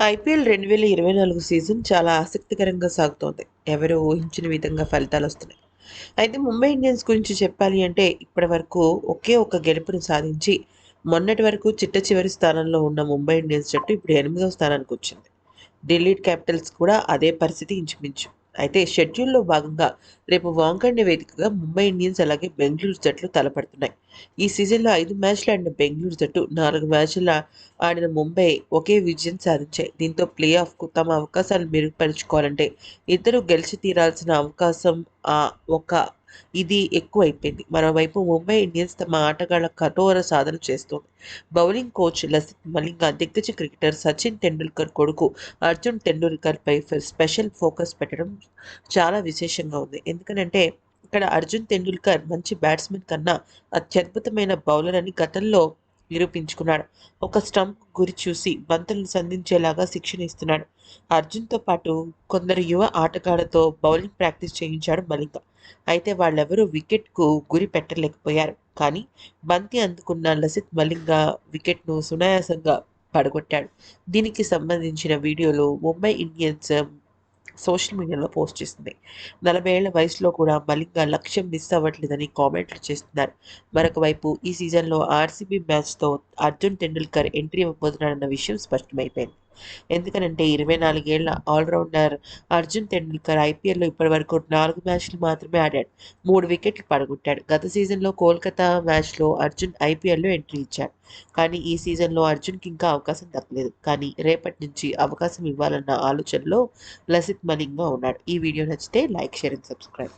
IPL రెండు వేల ఇరవై నాలుగు సీజన్ చాలా ఆసక్తికరంగా సాగుతోంది. ఎవరు ఊహించిన విధంగా ఫలితాలు వస్తున్నాయి? అయితే ముంబై ఇండియన్స్ గురించి చెప్పాలి అంటే ఇప్పటి వరకు ఒకే ఒక గెలుపును సాధించి మొన్నటి వరకు చిట్ట చివరి స్థానంలో ఉన్న ముంబై ఇండియన్స్ జట్టు ఇప్పుడు ఎనిమిదవ స్థానానికి వచ్చింది. ఢిల్లీ క్యాపిటల్స్ కూడా అదే పరిస్థితి ఇంచుమించు. అయితే షెడ్యూల్లో భాగంగా రేపు వాంకడ్నే వేదికగా ముంబై ఇండియన్స్ అలాగే బెంగళూరు జట్లు తలపడుతున్నాయి. ఈ సీజన్లో ఐదు మ్యాచ్లు ఆడిన బెంగళూరు జట్టు నాలుగు మ్యాచ్ల ఆడిన ముంబై ఒకే విజయం సాధించాయి. దీంతో ప్లే ఆఫ్కు తమ అవకాశాలు మెరుగుపరుచుకోవాలంటే ఇద్దరు గెలిచి తీరాల్సిన అవకాశం ఆ ఒక ఇది ఎక్కువైపోయింది. మరోవైపు ముంబై ఇండియన్స్ తమ ఆటగాళ్ళ కఠోర సాధన చేస్తోంది. బౌలింగ్ కోచ్ లసిత్ మలింగా దిగ్గజ క్రికెటర్ సచిన్ టెండూల్కర్ కొడుకు అర్జున్ టెండూల్కర్పై స్పెషల్ ఫోకస్ పెట్టడం చాలా విశేషంగా ఉంది. ఎందుకంటే ఇక్కడ అర్జున్ టెండూల్కర్ మంచి బ్యాట్స్మెన్ కన్నా అత్యద్భుతమైన బౌలర్ అని గతంలో నిరూపించుకున్నాడు. ఒక స్టంప్ గురి చూసి బంతులను సంధించేలాగా శిక్షణ ఇస్తున్నాడు. అర్జున్తో పాటు కొందరు యువ ఆటగాళ్ళతో బౌలింగ్ ప్రాక్టీస్ చేయించాడు మలింగ అయితే వాళ్ళెవరూ వికెట్కు గురి పెట్టలేకపోయారు. కానీ బంతి అందుకున్న లసిత్ మలింగ వికెట్ను సునాయాసంగా పడగొట్టాడు. దీనికి సంబంధించిన వీడియోలో ముంబై ఇండియన్స్ సోషల్ మీడియాలో పోస్ట్ చేసింది. నలభై ఏళ్ళ వయసులో కూడా మలింగ లక్ష్యం మిస్ అవ్వట్లేదని కామెంట్లు చేస్తున్నారు. మరొక వైపు ఈ సీజన్లో ఆర్సీబీ మ్యాచ్తో అర్జున్ టెండూల్కర్ ఎంట్రీ ఇవ్వబోతున్నాడన్న విషయం స్పష్టమైపోయింది. ఎందుకనంటే ఇరవై నాలుగేళ్ళ ఆల్రౌండర్ అర్జున్ టెండూల్కర్ ఐపీఎల్లో ఇప్పటివరకు నాలుగు మ్యాచ్లు మాత్రమే ఆడాడు. మూడు వికెట్లు పడగొట్టాడు. గత సీజన్లో కోల్కతా మ్యాచ్లో అర్జున్ ఐపీఎల్లో ఎంట్రీ ఇచ్చాడు. కానీ ఈ సీజన్లో అర్జున్కి ఇంకా అవకాశం దక్కలేదు. కానీ రేపటి నుంచి అవకాశం ఇవ్వాలన్న ఆలోచనలో లసిత్ మలింగా ఉన్నాడు. ఈ వీడియో నచ్చితే లైక్ షేర్ అండ్ సబ్స్క్రైబ్.